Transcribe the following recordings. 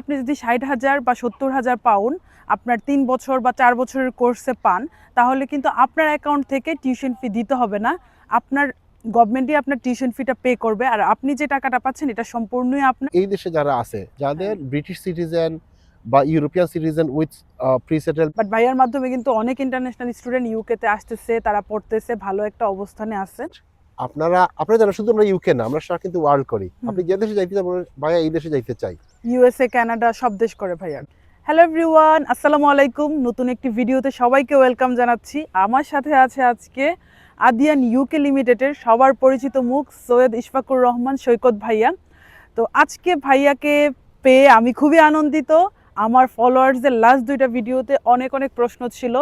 আপনি যদি ষাট হাজার বা সত্তর হাজার পাউন্ড আপনার তিন বছর বা চার বছরের কোর্সে পান তাহলে কিন্তু আপনার অ্যাকাউন্ট থেকে টিউশন ফি দিতে হবে না। আপনার গভর্নমেন্টই আপনার টিউশন ফিটা পে করবে আর আপনি যে টাকাটা পাচ্ছেন এটা সম্পূর্ণই আপনার এই দেশে যারা আছে যাদের ব্রিটিশ সিটিজেন বা European citizen with pre settle but ভাইয়ার মাধ্যমে কিন্তু অনেক ইন্টারন্যাশনাল স্টুডেন্ট ইউকেতে আসতেছে তারা পড়তেছে ভালো একটা অবস্থানে আছে। আপনারা আপনারা জানেন শুধু আমরা ইউকে না আমরা সারা কিন্তু ওয়ার্ল্ড করি। আপনি যে দেশে যাইতে চান ভাইয়া এই দেশে যাইতে চাই। ইউএসএ কানাডা সব দেশ করে ভাইয়া। হ্যালো এভরিওয়ান আসসালামু আলাইকুম। নতুন একটি ভিডিওতে সবাইকে ওয়েলকাম জানাচ্ছি। আমার সাথে আছে আজকে আদিয়ান ইউকে লিমিটেডের সবার পরিচিত মুখ সৈয়দ ইশফাকুর রহমান সৈকত ভাইয়া। তো আজকে ভাইয়াকে পেয়ে আমি খুবই আনন্দিত। আমার ফলোয়ার্সদের লাস্ট দুইটা ভিডিওতে অনেক অনেক প্রশ্ন ছিল।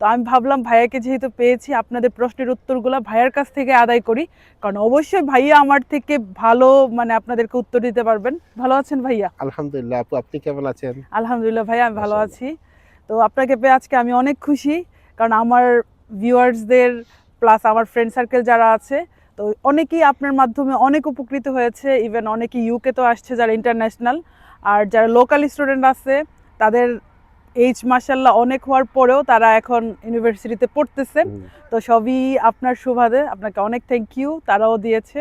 তো আমি ভাবলাম ভাইয়াকে যেহেতু পেয়েছি আপনাদের প্রশ্নের উত্তরগুলো ভাইয়ার কাছ থেকে আদায় করি। কারণ অবশ্যই ভাইয়া আমার থেকে ভালো মানে আপনাদেরকে উত্তর দিতে পারবেন। ভালো আছেন ভাইয়া? আলহামদুলিল্লাহ আপু আপনি কেমন আছেন? আলহামদুলিল্লাহ ভাইয়া আমি ভালো আছি। তো আপনাকে পেয়ে আজকে আমি অনেক খুশি কারণ আমার ভিউয়ার্সদের প্লাস আমার ফ্রেন্ড সার্কেল যারা আছে তো অনেকেই আপনার মাধ্যমে অনেক উপকৃত হয়েছে। ইভেন অনেকেই ইউকে তো আসছে যারা ইন্টারন্যাশনাল আর যারা লোকাল স্টুডেন্ট আছে তাদের এইচ মাসাল্লাহ অনেক হওয়ার পরেও তারা এখন ইউনিভার্সিটিতে পড়তেছে। তো সবই আপনার সুবাদে আপনাকে অনেক থ্যাংক ইউ তারাও দিয়েছে।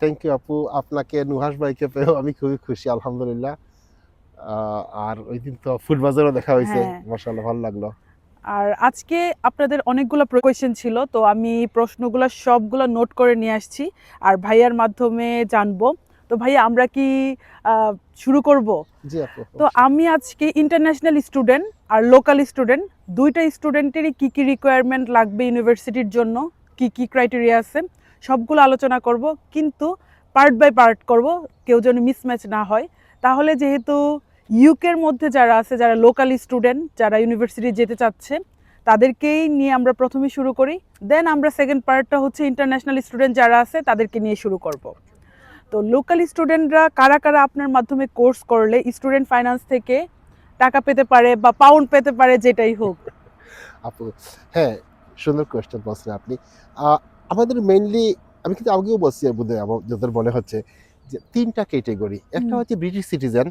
থ্যাংক ইউ আপু। আপনাকে নুহাস ভাইকে পেয়েও আমি খুবই খুশি আলহামদুলিল্লাহ। আর ওই দিন তো ফুটবাজারও দেখা হয়েছে। হ্যাঁ। মাসাল্লাহ ভালো লাগল। আর আজকে আপনাদের অনেকগুলো কোয়েশ্চেন ছিল তো আমি প্রশ্নগুলো সবগুলো নোট করে নিয়ে আসছি। আর ভাইয়ার মাধ্যমে জানব। তো ভাইয়া আমরা কি শুরু করব? তো আমি আজকে ইন্টারন্যাশনাল স্টুডেন্ট আর লোকাল স্টুডেন্ট দুইটা স্টুডেন্টেরই কি কি রিকোয়ারমেন্ট লাগবে ইউনিভার্সিটির জন্য কি কি ক্রাইটেরিয়া আছে সবগুলো আলোচনা করব কিন্তু পার্ট বাই পার্ট করব কেউ যেন মিসম্যাচ না হয়। তাহলে যেহেতু ইউকের মধ্যে যারা আছে যারা লোকাল স্টুডেন্ট যারা ইউনিভার্সিটি যেতে চাচ্ছে তাদেরকেই নিয়ে আমরা প্রথমে শুরু করি। দেন আমরা সেকেন্ড পার্টটা হচ্ছে ইন্টারন্যাশনাল স্টুডেন্ট যারা আছে তাদেরকে নিয়ে শুরু করব। তো লোকাল স্টুডেন্টরা কারা কারা আপনার মাধ্যমে কোর্স করলে স্টুডেন্ট ফাইন্যান্স থেকে টাকা পেতে পারে বা পাউন্ড পেতে পারে যেটাই হোক? আপু হ্যাঁ সুন্দর কোয়েশ্চেন বলছেন আপনি। আমাদের মেইনলি আমি কিন্তু আগেও বলছি বোধহয় আমার যত মনে হচ্ছে যে তিনটা ক্যাটেগরি একটা হচ্ছে ব্রিটিশ সিটিজেন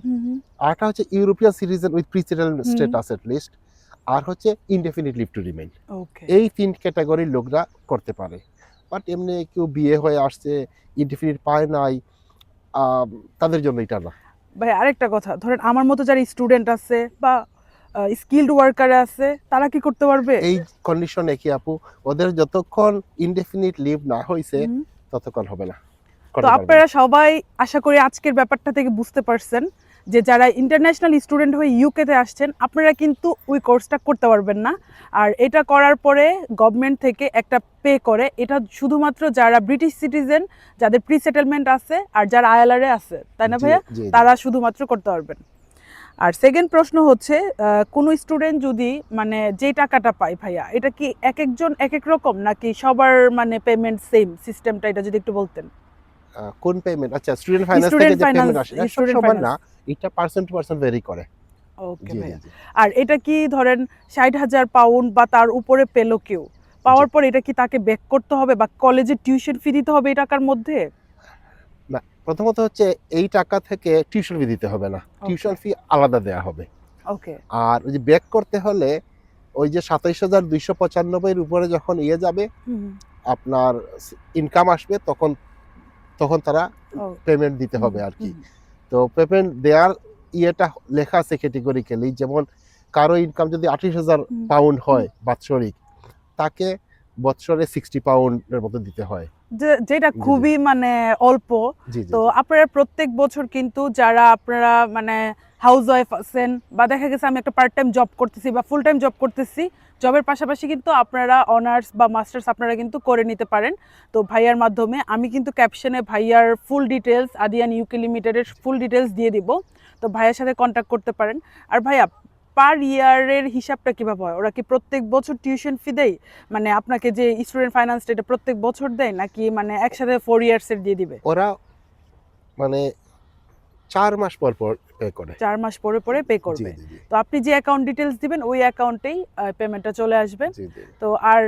আরটা হচ্ছে European citizen with presettled status at least আর হচ্ছে indefinite leave to remain okay এই তিন ক্যাটাগরির লোকরা করতে পারে। বাট এমনি কেউ বিয়ে হয়ে আসছে ইনডেফিনিট পায় নাই তাদের জন্য এটা না। ভাই আরেকটা কথা ধরেন আমার মতো যারা স্টুডেন্ট আছে বা স্কিলড ওয়ার্কার আছে তারা কি করতে পারবে? এই কন্ডিশনে কি আপু? ওদের যতক্ষণ ইনডেফিনিট লিভ না হয়েছে ততক্ষণ হবে না। তো। আপনারা সবাই আশা করি আজকের ব্যাপারটা থেকে বুঝতে পারছেন। যে যারা ইন্টারন্যাশনাল স্টুডেন্ট হয়ে ইউকেতে আসছেন আপনারা কিন্তু ওই কোর্সটা করতে পারবেন না। আর এটা করার পরে গভর্নমেন্ট থেকে একটা পে করে। এটা শুধুমাত্র যারা ব্রিটিশ সিটিজেন যাদের প্রি সেটেলমেন্ট আছে আর যারা আয়ালারে আছে তাই না ভাইয়া। তারা শুধুমাত্র করতে পারবেন। আর সেকেন্ড প্রশ্ন হচ্ছে কোনো স্টুডেন্ট যদি মানে যে টাকাটা পায় ভাইয়া এটা কি এক একজন এক এক রকম? নাকি সবার মানে পেমেন্ট সেম সিস্টেমটা এটা যদি একটু বলতেন? কোন পেমেন্ট আচ্ছা স্টুডেন্ট ফাইন্যান্স থেকে যে পেমেন্ট আসে এটা student সবার না এটা পার্সেন্ট টু পার্সেন্ট ভেরি করে ওকে ভাইয়া। আর এটা কি ধরেন ষাট হাজার পাউন্ড বা তার উপরে পেল কেউ? পাওয়ার পর এটা কি তাকে ব্যাক করতে হবে বা কলেজে টিউশন ফি দিতে হবে এই টাকার মধ্যে? না প্রথমত হচ্ছে এই টাকা থেকে টিউশন ফি দিতে হবে না। টিউশন ফি আলাদা দেওয়া হবে। ওকে আর ওই যে ব্যাক করতে হলে ওই যে সাতাইশ হাজার দুইশো পঁচানব্বইয়ের উপরে যখন ইয়ে যাবে আপনার ইনকাম আসবে তখন তখন তারা পেমেন্ট দিতে হবে আর কি তো পেমেন্ট দেওয়ার ইয়েটা লেখা আছে ক্যাটেগরিক্যালি যেমন কারও ইনকাম যদি আঠাশ হাজার পাউন্ড হয় বাৎসরিক তাকে বৎসরে সিক্সটি পাউন্ডের মতো দিতে হয়। যেটা। খুবই মানে অল্প। তো আপনারা প্রত্যেক বছর কিন্তু যারা আপনারা মানে হাউস ওয়াইফ আছেন বা দেখা গেছে আমি একটা পার্ট টাইম জব করতেছি বা ফুল টাইম জব করতেছি জবের পাশাপাশি কিন্তু আপনারা অনার্স বা মাস্টার্স আপনারা কিন্তু করে নিতে পারেন। তো ভাইয়ার মাধ্যমে আমি কিন্তু ক্যাপশনে ভাইয়ার ফুল ডিটেলস আদিয়ান ইউকে লিমিটেডের ফুল ডিটেলস দিয়ে দিব। তো ভাইয়ার সাথে কন্ট্যাক্ট করতে পারেন। আর ভাইয়া পার ইয়ারের হিসাবটা কীভাবে হয়? ওরা কি প্রত্যেক বছর টিউশন ফি দেয়? মানে আপনাকে যে স্টুডেন্ট ফাইন্যান্স এটা প্রত্যেক বছর দেয়? নাকি মানে একসাথে ফোর ইয়ার্সের দিয়ে দিবে? ওরা মানে চার মাস পর পর পে করে। চার মাস পরে পরে পে করবে। তো আপনি যে অ্যাকাউন্ট ডিটেলস দিবেন ওই অ্যাকাউন্টেই পেমেন্টটা চলে আসবে। তো আর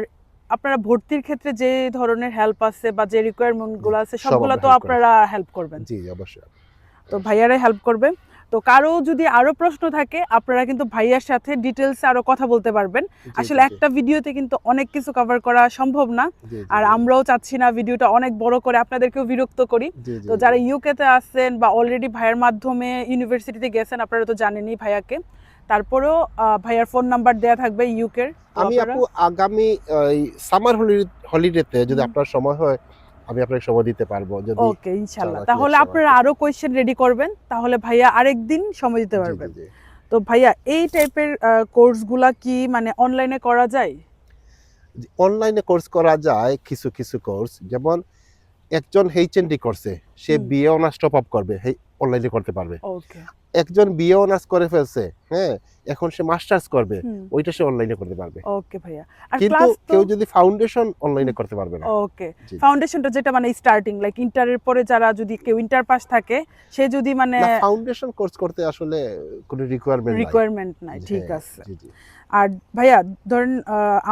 আপনারা ভর্তির ক্ষেত্রে যে ধরনের হেল্প আছে বা যে রিকোয়ারমেন্টগুলো আছে সব সবগুলো তো আপনারা হেল্প করবেন। জি অবশ্যই। তো ভাইয়ারাই হেল্প করবে। তো কারও যদি আরও প্রশ্ন থাকে আপনারা কিন্তু ভাইয়ার সাথে ডিটেলস আরও কথা বলতে পারবেন। আসলে একটা ভিডিওতে কিন্তু অনেক কিছু কভার করা সম্ভব না। আর আমরাও চাচ্ছি না ভিডিওটা অনেক বড় করে আপনাদেরকেও বিরক্ত করি। তো। যারা ইউকেতে আছেন বা অলরেডি ভাইয়ের মাধ্যমে ইউনিভার্সিটিতে গেছেন আপনারা তো জানেনই ভাইয়াকে। তারপরেও ভাইয়ার ফোন নাম্বার দেয়া থাকবে ইউকের আমি আপু আগামী সামার হলিডেতে যদি আপনার সময় হয় আমি আপনাকে সময় দিতে পারব যদি ওকে ইনশাল্লাহ। চালাকি তাহলে আপনারা আরও কোয়েশ্চেন রেডি করবেন। তাহলে ভাইয়া আরেকদিন সময় দিতে পারবেন। তো ভাইয়া এই টাইপের কোর্সগুলা কি মানে অনলাইনে করা যায়? অনলাইনে কোর্স করা যায় কিছু কিছু কোর্স যেমন একজন এইচএনডি করছে সে। বিএ অনার্স টপ আপ করবে অনলাইনে করতে পারবে। ওকে। একজন বিএ অনার্স করে ফেলছে হ্যাঁ? এখন সে মাস্টার্স করবে ওইটা সে অনলাইনে করতে পারবে। ওকে ভাইয়া। আর কিন্তু ক্লাস তো কেউ যদি ফাউন্ডেশন অনলাইনে করতে পারবে না। ওকে। ফাউন্ডেশনটা যেটা মানে স্টার্টিং লাইক ইন্টারের পরে যারা যদি কেউ ইন্টার পাস থাকে সে যদি মানে ফাউন্ডেশন কোর্স করতে আসলে কোনো রিকোয়ারমেন্ট রিকোয়ারমেন্ট নাই ঠিক আছে। জি জি। আর ভাইয়া ধরেন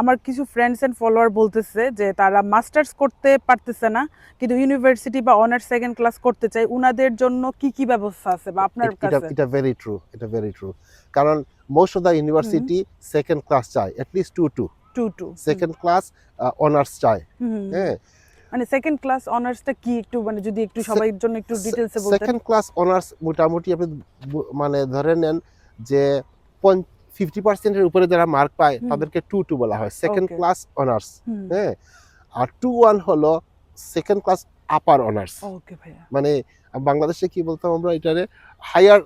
আমার কিছু ফ্রেন্ডস এন্ড ফলোয়ার বলতেছে যে তারা মাস্টার্স করতে পারতেছে না কিন্তু ইউনিভার্সিটি বা অনার্স সেকেন্ড ক্লাস করতে চায় উনাদের জন্য কি কি ব্যবস্থা আছে বা আপনার কাছে? এটা ভেরি ট্রু এটা ভেরি ট্রু কারণ most of the university second class চায় at least two two two two second class honours চায় হ্যাঁ। মানে সেকেন্ড ক্লাস অনার্সটা কি একটু মানে যদি একটু সবাইয়ের জন্য একটু ডিটেলসে বলতেন। সেকেন্ড ক্লাস অনার্স মোটামুটি আপনি মানে ধরে নেন যে ফিফটি পার্সেন্টের উপরে যারা মার্ক পায় তাদেরকে টু টু বলা হয় সেকেন্ড ক্লাস অনার্স হ্যাঁ? আর টু ওয়ান হলো সেকেন্ড ক্লাস আপার অনার্স মানে বাংলাদেশে কি বলতাম আমরা এটারে? হায়ার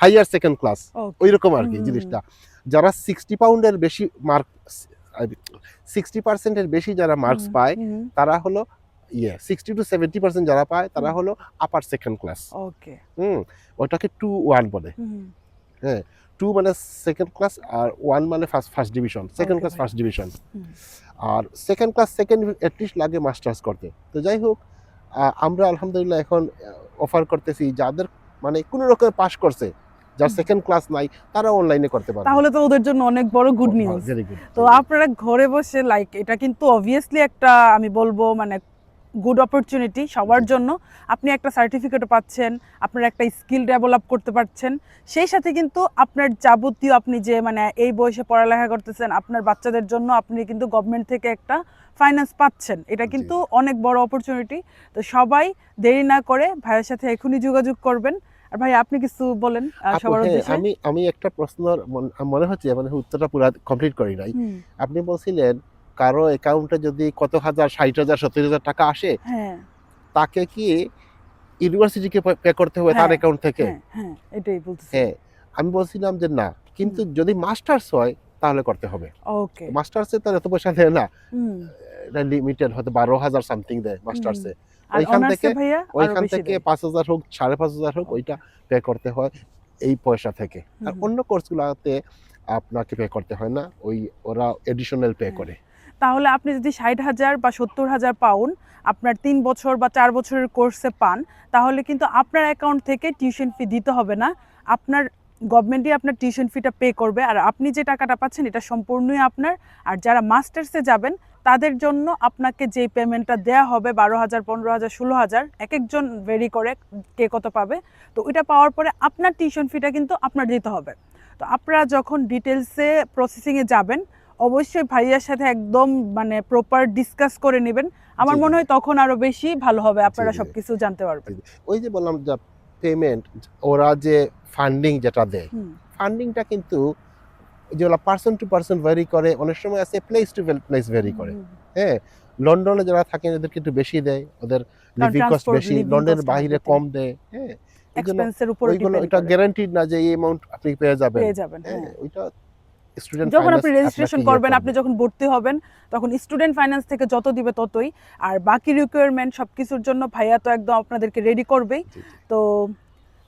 হায়ার সেকেন্ড ক্লাস ওই রকম আর কি জিনিসটা। যারা সিক্সটি পাউন্ডের বেশি মার্ক সিক্সটি পার্সেন্টের বেশি যারা মার্কস পায় তারা হলো ইয়ে সিক্সটি টু সেভেন্টি পার্সেন্ট যারা পায় তারা হলো আপার সেকেন্ড ক্লাস ওকে হুম ওটাকে টু ওয়ান বলে। টু মানে সেকেন্ড ক্লাস আর ওয়ান মানে first first division second class first division R second class second at least লাগে মাস্টার্স করতে। তো যাই হোক আমরা আলহামদুলিল্লাহ এখন অফার করতেছি যাদের মানে কোনো রকম পাস করছে যার সেকেন্ড ক্লাস নাই তারা অনলাইনে করতে পারবে। তাহলে তো ওদের জন্য অনেক বড় গুড নিউজ ভেরি তো আপনারা ঘরে বসে লাইক এটা কিন্তু অবভিয়াসলি একটা আমি বলব মানে গুড অপরচুনিটি সবার জন্য। আপনি একটা সার্টিফিকেটও পাচ্ছেন আপনার একটা স্কিল ডেভেলপ করতে পারছেন। সেই সাথে কিন্তু আপনার যাবতীয় আপনি যে মানে এই বয়সে পড়ালেখা করতেছেন আপনার বাচ্চাদের জন্য আপনি কিন্তু গভর্নমেন্ট থেকে একটা ফাইন্যান্স পাচ্ছেন। এটা কিন্তু অনেক বড় অপরচুনিটি তো সবাই দেরি না করে ভাইয়ের সাথে এখনই যোগাযোগ করবেন। আর ভাই আপনি কিছু বলেন সবার হ্যাঁ, উদ্দেশ্যে? আমি আমি একটা প্রশ্ন মনে হচ্ছে মানে উত্তরটা পুরো কমপ্লিট করি নাই। আপনি বলছিলেন কারও অ্যাকাউন্টে যদি কত হাজার ষাট হাজার সত্তর হাজার টাকা আসে হ্যাঁ। তাকে কি ইউনিভার্সিটিকে পে করতে হবে তার অ্যাকাউন্ট থেকে? হ্যাঁ হ্যাঁ এটাই বলতেছি। হ্যাঁ আমি বলছিলাম যে না কিন্তু যদি মাস্টার্স হয় তাহলে করতে হবে। ওকে মাস্টার্সে তার এত পয়সা দেয় না। হুম। এটা লিমিটেড হয়তো বারো হাজার সামথিং দেয় মাস্টার্সে ওইখান থেকে- ওইখান থেকে। পাঁচ হাজার হোক সাড়ে পাঁচ হাজার হোক ওইটা পে করতে হয় এই পয়সা থেকে। আর। অন্য কোর্সগুলোতে আপনাকে পে করতে হয় না ওই ওরা এডিশনাল পে। করে। তাহলে আপনি যদি ষাট হাজার বা সত্তর হাজার পাউন্ড আপনার তিন বছর বা চার বছরের কোর্সে পান, তাহলে কিন্তু আপনার অ্যাকাউন্ট থেকে টিউশন ফি দিতে হবে না। আপনার গভর্নমেন্টই আপনার টিউশন ফিটা পে করবে আর আপনি যে টাকাটা পাচ্ছেন এটা সম্পূর্ণই আপনার। আর যারা মাস্টার্সে যাবেন, তাদের জন্য আপনাকে যেই পেমেন্টটা দেওয়া হবে বারো হাজার, পনেরো হাজার, ষোলো হাজার এক একজন ভেরি করে কে কত পাবে, তো ওইটা পাওয়ার পরে আপনার টিউশন ফিটা কিন্তু আপনার দিতে হবে। তো আপনারা যখন ডিটেলসে প্রসেসিংয়ে যাবেন অবশ্যই ভাইয়ার সাথে একদম মানে প্রপার ডিসকাস করে নেবেন। আমার মনে হয় তখন আরও বেশি ভালো হবে আপনারা। সবকিছু জানতে পারবেন। ওই যে বললাম যে পেমেন্ট ওরা যে ফান্ডিং যেটা দেয় ফান্ডিংটা কিন্তু যেগুলো পার্সন টু পার্সন ভ্যারি করে অনেক সময় আছে প্লেস টু প্লেস ভ্যারি করে। হ্যাঁ লন্ডনে যারা থাকেন এদেরকে একটু বেশি দেয় ওদের লিভিং কস্ট বেশি লন্ডনের বাইরে কম দেয় হ্যাঁ। এক্সপেন্সের উপর ওইগুলো এটা গ্যারান্টিড না যে এই অ্যামাউন্ট আপনি পেয়ে যাবেন। পেয়ে যাবেন হ্যাঁ। হ্যাঁ ওইটা স্টুডেন্ট যখন আপনি রেজিস্ট্রেশন করবেন আপনি যখন ভর্তি হবেন তখন স্টুডেন্ট ফাইন্যান্স থেকে যত দিবে ততই। আর বাকি রিকোয়ারমেন্ট সবকিছুর জন্য ভাইয়া তো একদম আপনাদেরকে রেডি করবেই। তো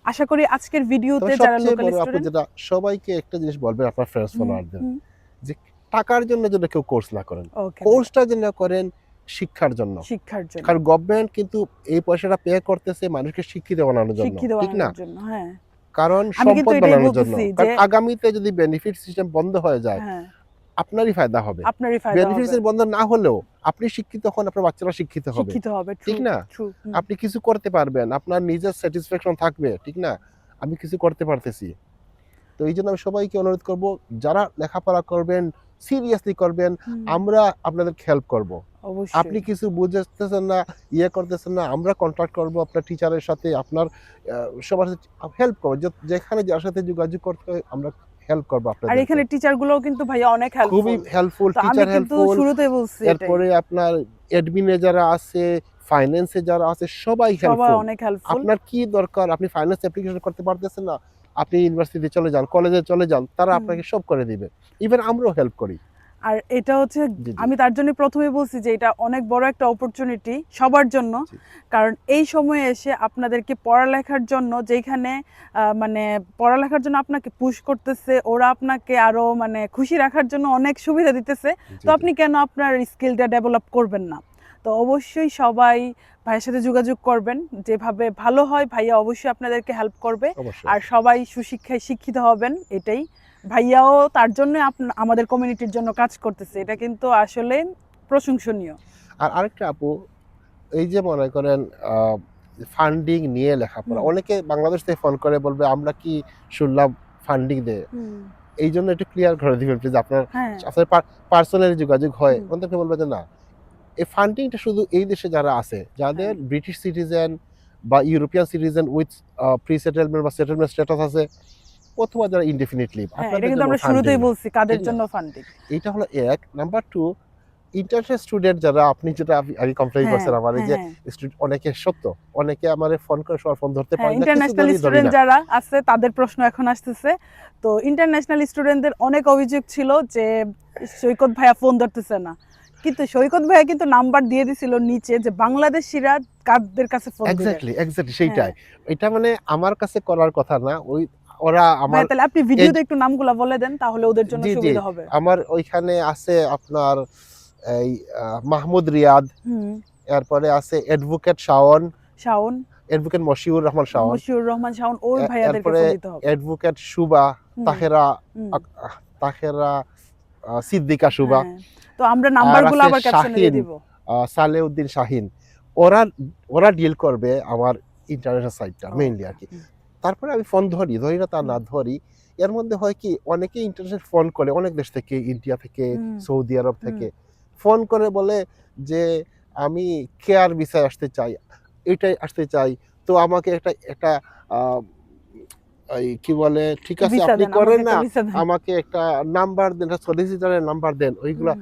আশা করি আজকের ভিডিওতে যারা লোকাল স্টুডেন্ট যেটা সবাইকে একটা জিনিস বলবেন আপনার ফ্রেন্ডস ফলোয়ারদের যে টাকার জন্য যেন কেউ কোর্স না করেন কোর্সটা যেন করেন শিক্ষার জন্য। শিক্ষার জন্য। কারণ গভর্নমেন্ট কিন্তু এই পয়সাটা পে করতেছে মানুষকে শিক্ষিত বানানোর জন্য। ঠিক না? জন্য হ্যাঁ। কারণ সম্পদ বানানোর জন্য। আগামীতে যদি বেনিফিট সিস্টেম বন্ধ হয়ে যায় হ্যাঁ। আপনারই ফায়দা হবে। আপনারই फायदा বেনিফিট সিস্টেম বন্ধ না হলেও আপনি শিক্ষিত হন আপনার বাচ্চারা শিক্ষিত হবে। শিক্ষিত হবে ঠিক না? আপনি কিছু করতে পারবেন আপনার নিজের স্যাটিসফ্যাকশন থাকবে ঠিক না? আমি কিছু করতে পারতেছি। তো এই জন্য আমি সবাইকে অনুরোধ করব যারা লেখাপড়া করবেন সিরিয়াসলি করবেন আমরা আপনাদের হেল্প করব। আপনি কিছু বুঝতেছেন না ইয়ে করতেছেন না আমরা কন্ট্যাক্ট করব আপনার টিচারের সাথে আপনার সবার সাথে হেল্প করব। যেখানে যার সাথে যোগাযোগ করতে হয় আমরা হেল্প করব আর এখানে টিচার গুলোও কিন্তু ভাইয়া অনেক খুবই হেল্পফুল হেল্পফুল টিচার হেল্পফুল শুরুতেই বলছি এরপরে আপনার অ্যাডমিনে যারা আছে ফাইন্যান্সে যারা আছে সবাই হেল্পফুল আপনার কি দরকার? আপনি ফাইন্যান্স অ্যাপ্লিকেশন করতে পারতেছেন না আপনি ইউনিভার্সিটিতে চলে যান কলেজে চলে যান তারা আপনাকে সব করে দিবে। ইভেন আমরাও হেল্প করি। আর এটা হচ্ছে। আমি তার জন্য প্রথমে বলছি যে এটা অনেক বড় একটা অপরচুনিটি সবার জন্য। কারণ এই সময়ে এসে আপনাদেরকে পড়ালেখার জন্য যেখানে মানে পড়ালেখার জন্য আপনাকে পুশ করতেছে ওরা আপনাকে আরও মানে খুশি রাখার জন্য অনেক সুবিধা দিতেছে। তো আপনি কেন আপনার স্কিলটা ডেভেলপ করবেন না? তো অবশ্যই সবাই ভাইয়ের সাথে যোগাযোগ করবেন। যেভাবে ভালো হয় ভাইয়া অবশ্যই আপনাদেরকে হেল্প করবে। আর সবাই সুশিক্ষায় শিক্ষিত হবেন এটাই। ভাইয়াও তার জন্য আমাদের কমিউনিটির জন্য কাজ করতেছে। এটা কিন্তু আসলে প্রশংসনীয়। আর আরেকটা আপু এই যে মনে করেন ফান্ডিং নিয়ে লেখাপড়া। অনেকে বাংলাদেশ থেকে ফোন করে বলবে আমরা কি শুনলাম ফান্ডিং দে? এই জন্য একটু ক্লিয়ার করে দিবেন প্লিজ আপনার হ্যাঁ। আপনার পার্সোনালি যোগাযোগ হয়। ওদেরকে বলবে যে না। এই ফান্ডিংটা শুধু এই দেশে যারা আছে যাদের হ্যাঁ। ব্রিটিশ সিটিজেন বা European citizen with pre settlement বা সেটেলমেন্ট স্ট্যাটাস আছে অথবা যারা ইনডেফিনিট লিভ হ্যাঁ এটা কিন্তু আমরা শুরুতেই বলছি কাদের জন্য ফান্ডিং এটা হলো এক। নাম্বার টু ইন্টারন্যাশনাল স্টুডেন্ট যারা আপনি যেটা আগে- হ্যাঁ, করছেন আমার যে student- অনেকে সত্য অনেকে আমার ফোন করে সবার ফোন ধরতে পারে না ইন্টারন্যাশনাল স্টুডেন্ট যারা আছে তাদের প্রশ্ন এখন আসতেছে। তো ইন্টারন্যাশনাল স্টুডেন্টদের অনেক অভিযোগ ছিল যে সৈকত ভাইয়া ফোন ধরতেছে না। কিন্তু সৈকত ভাইয়া কিন্তু নাম্বার দিয়ে দিছিল নিচে যে বাংলাদেশিরা কাদের কাছে ফোন এক্স্যাক্টলি এক্স্যাক্টলি সেইটাই। এটা মানে আমার কাছে করার কথা না ওই ওরা আমার তাহলে আপনি ভিডিওতে একটু নামগুলা বলে দেন তাহলে ওদের জন্য। সুবিধা হবে। আমার ওইখানে আছে আপনার এই মাহমুদ রিয়াদ হুম। এরপরে আছে অ্যাডভোকেট শাওন। শাওন। অ্যাডভোকেট মশিউর রহমান শাওন। মশিউর রহমান শাওন ওই ভাইয়াদেরকে ফোন দিতে হবে। অ্যাডভোকেট সুবা তাহেরা তাহেরা সিদ্দিকা সুবা হ্যাঁ। তো আমরা নাম্বারগুলো আবার ক্যাপশনে দিয়ে দিব। সালেউদ্দিন শাহিন। ওরা ওরা ডিল করবে আমার ইন্টারন্যাশনাল সাইটটা মেইনলি আর কি। তারপরে আমি ফোন ধরি ধরি না তা না ধরি। এর মধ্যে হয় কি অনেকে ইন্টারন্যাশনাল ফোন করে অনেক দেশ থেকে ইন্ডিয়া থেকে সৌদি আরব থেকে। ফোন করে বলে যে আমি কেয়ার ভিসায় আসতে চাই এটাই আসতে চাই। তো আমাকে একটা একটা এই কি বলে ঠিক আছে আপনি করেন না। আমাকে একটা নাম্বার দেন সলিসিটারের নাম্বার দেন ওইগুলা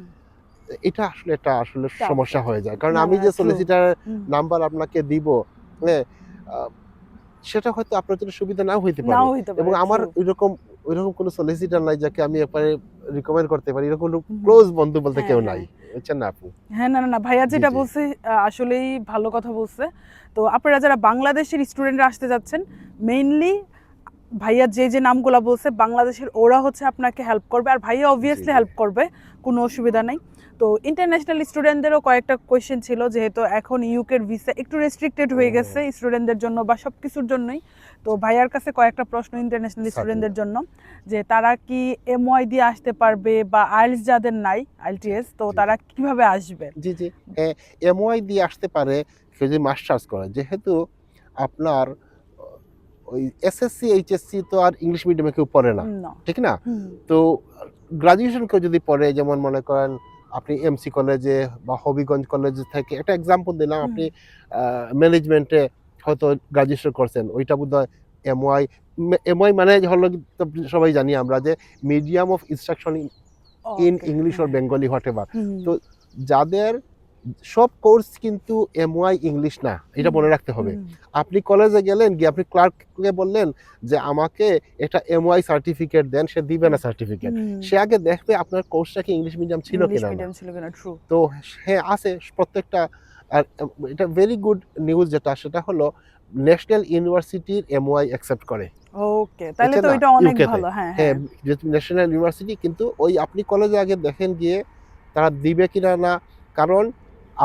এটা আসলে এটা আসলে সমস্যা হয়ে যায় কারণ আমি যে true. সলিসিটার হুম। নাম্বার আপনাকে দিব হ্যাঁ সেটা হয়তো আপনার জন্য সুবিধা নাও হইতে পারে এবং আমার ওইরকম ওইরকম কোনো সলিসিটার নাই যাকে আমি একবারে রিকমেন্ড করতে পারি এরকম। ক্লোজ বন্ধু বলতে হ্যাঁ, কেউ হ্যাঁ। নাই বুঝছেন না আপু হ্যাঁ না না ভাইয়া যেটা। বলছে আসলেই ভালো কথা বলছে তো আপনারা যারা বাংলাদেশের স্টুডেন্টরা আসতে যাচ্ছেন মেইনলি ভাইয়া যে যে নামগুলা বলছে বাংলাদেশের ওরা হচ্ছে আপনাকে হেল্প করবে। আর ভাইয়া অবভিয়াসলি হেল্প করবে কোনো অসুবিধা নাই। তো ইন্টারন্যাশনাল স্টুডেন্টদেরও কয়েকটা কোয়েশ্চেন ছিল যেহেতু এখন ইউকের ভিসা একটু রেস্ট্রিক্টেড হয়ে গেছে স্টুডেন্টদের জন্য বা সব কিছুর জন্যই। তো ভাইয়ার কাছে কয়েকটা প্রশ্ন ইন্টারন্যাশনাল স্টুডেন্টদের জন্য যে তারা কি এমওয়াই দিয়ে আসতে পারবে বা আইএলস যাদের নাই আইএলটিএস তো তারা কীভাবে আসবে? জি জি। এমওয়াই দিয়ে আসতে পারে কেউ যদি মাস্টার্স করে। যেহেতু আপনার ওই এসএসসি এইচএসসি তো আর ইংলিশ মিডিয়ামে কেউ পড়ে না। ঠিক না? তো গ্রাজুয়েশন কেউ যদি পড়ে যেমন মনে করেন আপনি এমসি কলেজে বা হবিগঞ্জ কলেজ থেকে একটা এক্সাম্পল দিলাম। আপনি ম্যানেজমেন্টে হয়তো গ্রাজুয়েশন করছেন। ওইটা বোধ হয় এমওয়াই এমওয়াই মানে হলো সবাই জানি আমরা যে medium of instruction in English or. Bengali whatever তো যাদের সব কোর্স কিন্তু এমওয়াই ইংলিশ না এটা মনে রাখতে হবে। আপনি কলেজে গেলেন গিয়ে আপনি ক্লার্ককে বললেন যে আমাকে একটা এমওয়াই সার্টিফিকেট দেন সে দিবে না সার্টিফিকেট সে আগে দেখবে আপনার কোর্সটা কি ইংলিশ মিডিয়াম ছিল কিনা তো হ্যাঁ আছে প্রত্যেকটা আর এটা ভেরি গুড নিউজ যেটা সেটা হলো ন্যাশনাল ইউনিভার্সিটির এমওয়াই অ্যাকসেপ্ট করে। ওকে তাহলে তো এটা অনেক ভালো হ্যাঁ হ্যাঁ হ্যাঁ। ন্যাশনাল ইউনিভার্সিটি কিন্তু ওই আপনি কলেজে আগে দেখেন গিয়ে তারা দিবে কিনা না। কারণ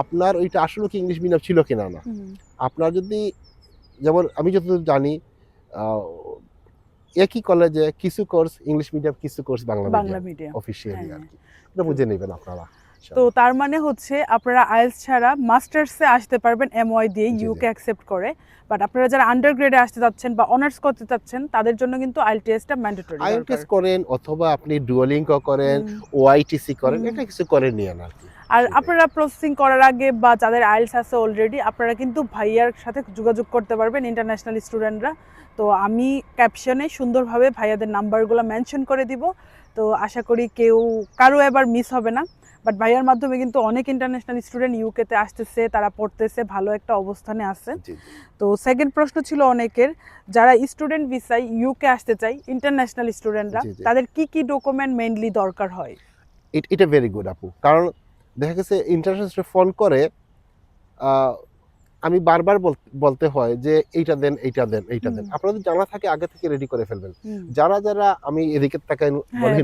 আপনার ওইটা আসলে কি ইংলিশ মিডিয়াম ছিল কিনা না? আপনার যদি যেমন আমি যতদূর জানি একই কলেজে কিছু কোর্স ইংলিশ মিডিয়াম কিছু কোর্স বাংলা মিডিয়াম অফিসিয়ালি আর কি এটা বুঝে নেবেন আপনারা। তো তার মানে হচ্ছে আপনারা আইএলস ছাড়া মাস্টার্সে আসতে পারবেন এমওয়াই দিয়ে। ইউকে অ্যাকসেপ্ট করে। বাট আপনারা যারা আন্ডারগ্রেডে আসতে যাচ্ছেন বা অনার্স করতে চাচ্ছেন তাদের জন্য কিন্তু আইএলটিএসটা ম্যান্ডেটরি আইএলটিএস করেন অথবা আপনি ডুয়ালিঙ্কো করেন ওআইটিসি করেন এটা কিছু করে নিয়েন আর কি আর আপনারা প্রসেসিং করার আগে বা যাদের আইলস আছে অলরেডি আপনারা কিন্তু ভাইয়ার সাথে যোগাযোগ করতে পারবেন ইন্টারন্যাশনাল স্টুডেন্টরা তো আমি ক্যাপশনে সুন্দরভাবে ভাইয়াদের নাম্বারগুলো মেনশন করে দিব। তো আশা করি কেউ কারও এবার মিস হবে না। বাট ভাইয়ার মাধ্যমে কিন্তু অনেক ইন্টারন্যাশনাল স্টুডেন্ট ইউকেতে আসতেছে তারা পড়তেছে ভালো একটা অবস্থানে আছে। তো সেকেন্ড প্রশ্ন ছিল অনেকের যারা স্টুডেন্ট ভিসায় ইউকে আসতে চাই ইন্টারন্যাশনাল স্টুডেন্টরা। তাদের কি কি ডকুমেন্ট মেইনলি দরকার হয়? ইট- এটা ভেরি গুড আপু। কারণ দেখা গেছে ইন্টারন্যাশনাল ফোন করে আমি বারবার বল- বলতে হয় যে এইটা দেন এইটা দেন এইটা দেন। আপনাদের জানা থাকে আগে থেকে রেডি করে ফেলবেন। যারা যারা আমি এদিকে তাকাই হ্যাঁ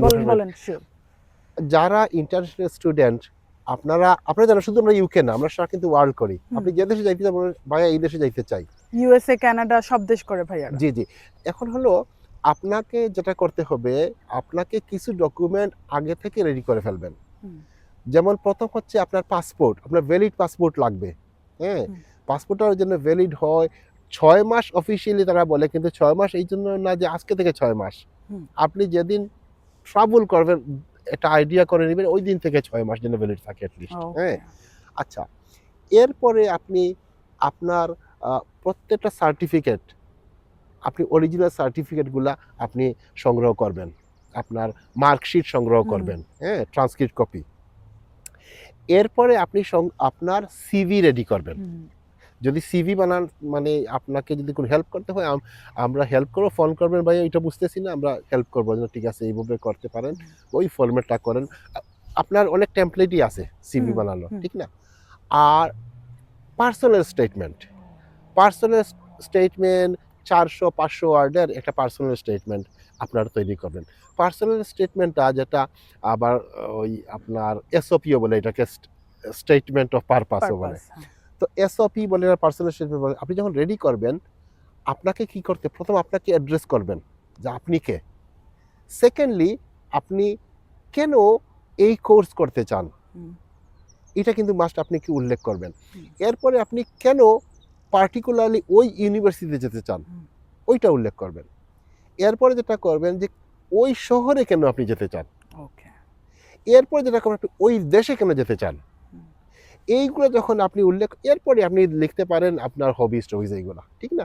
যারা ইন্টারন্যাশনাল স্টুডেন্ট আপনারা আপনারা জানেন শুধু আমরা ইউকে না আমরা সারা কিন্তু ওয়ার্ল্ড করি। আপনি যে দেশে যাইতে চান ভাইয়া এই দেশে যাইতে চাই। ইউএসএ কানাডা সব দেশ করে ভাইয়া জি জি। এখন হলো আপনাকে যেটা করতে হবে আপনাকে কিছু ডকুমেন্ট আগে থেকে রেডি করে ফেলবেন। যেমন প্রথম হচ্ছে আপনার পাসপোর্ট আপনার ভ্যালিড পাসপোর্ট লাগবে হ্যাঁ। পাসপোর্টটার জন্য ভ্যালিড হয়। ছয় মাস অফিসিয়ালি তারা বলে কিন্তু ছয় মাস এই জন্য না যে আজকে থেকে ছয় মাস। আপনি যেদিন ট্রাভেল করবেন একটা আইডিয়া করে নেবেন ওই দিন থেকে ছয় মাস যেন ভ্যালিড থাকে অ্যাটলিস্ট হ্যাঁ? আচ্ছা এরপরে আপনি আপনার প্রত্যেকটা সার্টিফিকেট আপনি অরিজিনাল সার্টিফিকেটগুলা আপনি সংগ্রহ করবেন। আপনার মার্কশিট সংগ্রহ করবেন হ্যাঁ? ট্রান্সক্রিপ্ট কপি এরপরে আপনি আপনার সিভি রেডি করবেন। যদি সিভি বানান মানে আপনাকে যদি কোনো হেল্প করতে হয় আমরা হেল্প করব ফোন করবেন ভাই ওইটা বুঝতেছি না আমরা হেল্প করব। ঠিক আছে এইভাবে করতে পারেন ওই ফরম্যাটটা করেন। আপনার অনেক টেমপ্লেটই আছে সিভি বানানো ঠিক না? আর পার্সোনাল স্টেটমেন্ট পার্সোনাল স্টেটমেন্ট চারশো পাঁচশো ওয়ার্ডের একটা পার্সোনাল স্টেটমেন্ট আপনারা তৈরি করবেন। পার্সোনাল স্টেটমেন্টটা যেটা আবার ওই আপনার এসওপিও বলে এটাকে স্টেটমেন্ট অফ পারপাসও বলে। হ্যাঁ। তো এসওপি বলে পার্সোনাল স্টেটমেন্ট বলে আপনি যখন রেডি করবেন আপনাকে কি করতে প্রথম আপনাকে অ্যাড্রেস করবেন যে আপনি কে। সেকেন্ডলি আপনি কেন এই কোর্স করতে চান? এটা কিন্তু মাস্ট আপনি কি উল্লেখ করবেন। এরপরে আপনি কেন পার্টিকুলারলি ওই ইউনিভার্সিটিতে যেতে চান? ওইটা উল্লেখ করবেন। এরপরে যেটা করবেন যে ওই শহরে কেন আপনি যেতে চান? okay. এরপরে যেটা করবেন আপনি ওই দেশে কেন যেতে চান? এইগুলো যখন আপনি উল্লেখ এরপরে আপনি লিখতে পারেন আপনার হবিস টবিস এইগুলো ঠিক না?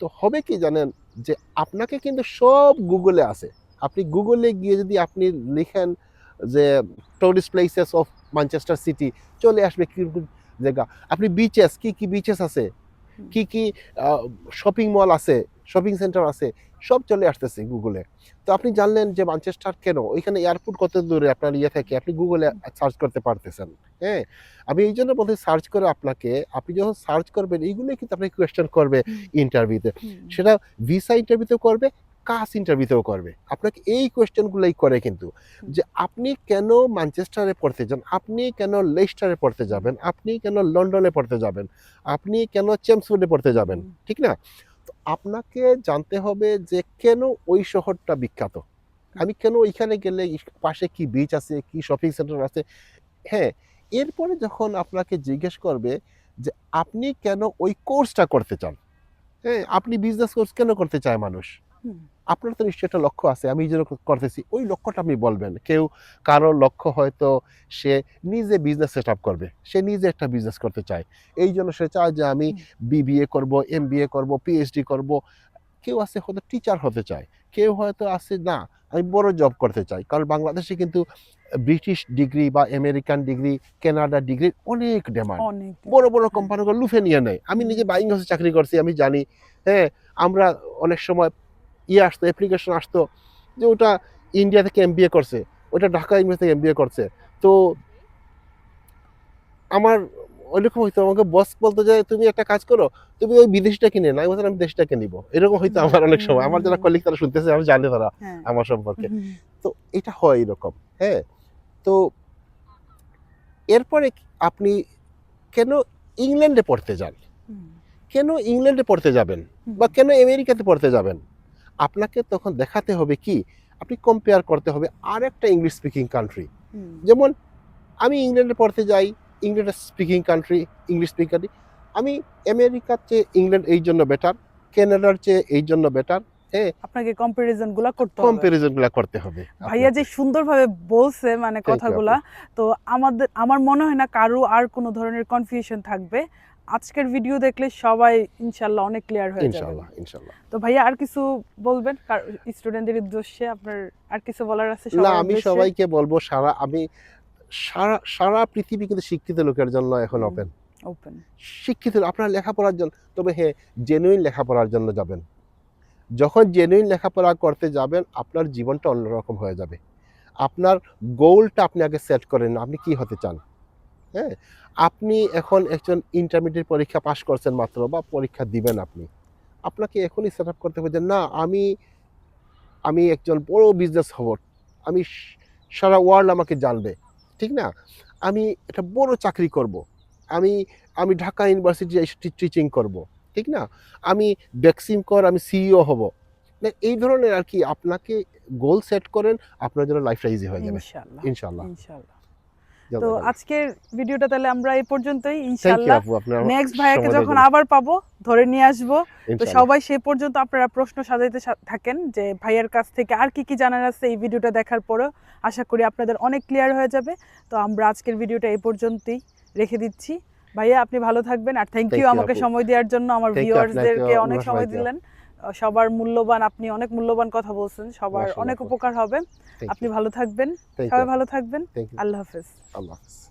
তো হবে কি জানেন যে আপনাকে কিন্তু সব গুগলে আছে। আপনি গুগলে গিয়ে যদি আপনি লিখেন যে tourist places of Manchester city চলে আসবে কি জায়গা? আপনি বিচেস কি কি বিচেস আছে। কি কি শপিং মল আছে? শপিং সেন্টার আছে সব চলে আসতেছে গুগলে। তো আপনি জানলেন যে মানচেস্টার কেন? ওইখানে এয়ারপোর্ট কত দূরে আপনার ইয়ে থেকে? আপনি গুগলে সার্চ করতে পারতেছেন। হ্যাঁ? আমি এই জন্য বলতে সার্চ করে আপনাকে আপনি যখন সার্চ করবেন এইগুলোই কিন্তু আপনাকে কোয়েশ্চেন করবে ইন্টারভিউতে সেটা ভিসা ইন্টারভিউতেও করবে কাস ইন্টারভিউতেও করবে। আপনাকে এই কোয়েশ্চেনগুলোই করে কিন্তু যে আপনি কেন ম্যানচেস্টারে পড়তে যান? আপনি কেন লেস্টারে পড়তে যাবেন? আপনি কেন লন্ডনে পড়তে যাবেন? আপনি কেন চেমসফোর্ডে পড়তে যাবেন? ঠিক না? আপনাকে জানতে হবে যে কেন ওই শহরটা বিখ্যাত? আমি কেন ওইখানে গেলে পাশে কি বিচ আছে, কি শপিং সেন্টার আছে? হ্যাঁ এরপরে যখন আপনাকে জিজ্ঞেস করবে যে আপনি কেন ওই কোর্সটা করতে চান? হ্যাঁ আপনি বিজনেস কোর্স কেন করতে চায় মানুষ? আপনার তো নিশ্চয়ই একটা লক্ষ্য আছে আমি জন্য করতেছি। ওই লক্ষ্যটা আপনি বলবেন। কেউ কারোর লক্ষ্য হয়তো সে নিজে বিজনেস সেট আপ করবে সে নিজে একটা বিজনেস করতে চায়। এই জন্য সে চায় যে আমি বিবিএ করব এম বি এ করব পিএইচডি করব। কেউ আছে হয়তো টিচার হতে চায় কেউ হয়তো আছে না আমি বড় জব করতে চাই। কারণ বাংলাদেশে কিন্তু ব্রিটিশ ডিগ্রি বা আমেরিকান ডিগ্রি কানাডা ডিগ্রির অনেক ডিমান্ড বড় বড় কোম্পানিগুলো লুফে নিয়ে নেয়। আমি নিজে বাইং হাউসে চাকরি করছি আমি জানি হ্যাঁ আমরা অনেক সময় ইয়ে আসতো অ্যাপ্লিকেশন আসতো যে ওটা ইন্ডিয়া থেকে এম করছে ওটা ঢাকা ইউনিভার্সিটি থেকে এম করছে। তো আমার ওইরকম হইতো আমাকে বস বলতো যে তুমি একটা কাজ করো তুমি ওই বিদেশটা কিনে না আমি আমি দেশটাকে নিব। এরকম হয়তো আমার অনেক সময়। আমার যারা কলিগ তারা শুনতেছে আমি জানি তারা হ্যাঁ। আমার সম্পর্কে। তো এটা হয় এরকম হ্যাঁ? তো এরপরে আপনি কেন ইংল্যান্ডে পড়তে যান? কেন ইংল্যান্ডে পড়তে যাবেন? বা কেন আমেরিকাতে পড়তে যাবেন? আপনাকে তখন দেখাতে হবে কি? আপনি কম্পেয়ার করতে হবে আর একটা ইংলিশ স্পিকিং কান্ট্রি যেমন আমি ইংল্যান্ডে পড়তে যাই England speaking country English speaking country আমি আমেরিকার চেয়ে ইংল্যান্ড এই জন্য বেটার কানাডার চেয়ে এই জন্য বেটার আপনাকে কম্পারিজনগুলা করতে হবে। কম্পারিজনগুলা করতে হবে। ভাইয়া যে। সুন্দরভাবে বলছে মানে কথাগুলা তো আমাদের আমার মনে হয় না কারও আর কোনো ধরনের কনফিউশন থাকবে। আজকের ভিডিও দেখলে সবাই ইনশাল্লাহ অনেক ক্লিয়ার হয়ে যাবে। ইনশাআল্লাহ ইনশাআল্লাহ। তো ভাইয়া আর কিছু বলবেন? স্টুডেন্টদের উদ্দেশ্যে আপনার আর কিছু বলার আছে না আমি সবাইকে বলব সারা আমি সারা সারা পৃথিবী কিন্তু শিক্ষিত লোকের জন্য এখন। ওপেন ওপেন শিক্ষিত আপনার লেখাপড়ার জন্য তবে হ্যাঁ জেনুইন লেখাপড়ার জন্য যাবেন। যখন জেনুইন লেখাপড়া করতে যাবেন আপনার জীবনটা অন্যরকম হয়ে যাবে। আপনার গোলটা আপনি আগে সেট করেন আপনি কি হতে চান? হ্যাঁ আপনি এখন একজন ইন্টারমিডিয়েট পরীক্ষা পাশ করছেন মাত্র বা পরীক্ষা দিবেন আপনি আপনাকে এখনই সেট আপ করতে হবে যে না আমি আমি একজন বড় বিজনেস হব আমি সারা ওয়ার্ল্ড আমাকে জানবে ঠিক না? আমি একটা বড় চাকরি করব আমি আমি ঢাকা ইউনিভার্সিটি টিচিং করব ঠিক না? আমি ভ্যাকসিন কর আমি সিইও হব না এই ধরনের আর কি আপনাকে গোল সেট করেন আপনার জন্য লাইফটা ইজি হয়ে যাবে। ইনশাল্লাহ। ইনশাল্লাহ। তো আজকের ভিডিওটা তাহলে আমরা এই পর্যন্তই আপনার নেক্সট ভাইয়াকে যখন আবার পাবো ধরে নিয়ে আসব। তো সবাই সেই পর্যন্ত আপনারা প্রশ্ন সাজাইতে থাকেন যে ভাইয়ের কাছ থেকে আর কি কি জানার আছে এই ভিডিওটা দেখার পরেও। আশা করি আপনাদের অনেক ক্লিয়ার হয়ে যাবে। তো আমরা আজকের ভিডিওটা এই পর্যন্তই রেখে দিচ্ছি। ভাইয়া আপনি ভালো থাকবেন। আর থ্যাংক ইউ আমাকে সময় দেওয়ার জন্য আমার ভিউয়ার্সদেরকে অনেক সময় দিলেন। সবার মূল্যবান আপনি অনেক মূল্যবান কথা বলছেন সবার অনেক উপকার হবে। আপনি ভালো থাকবেন। সবাই ভালো থাকবেন। আল্লাহ হাফেজ। আল্লাহ হাফেজ।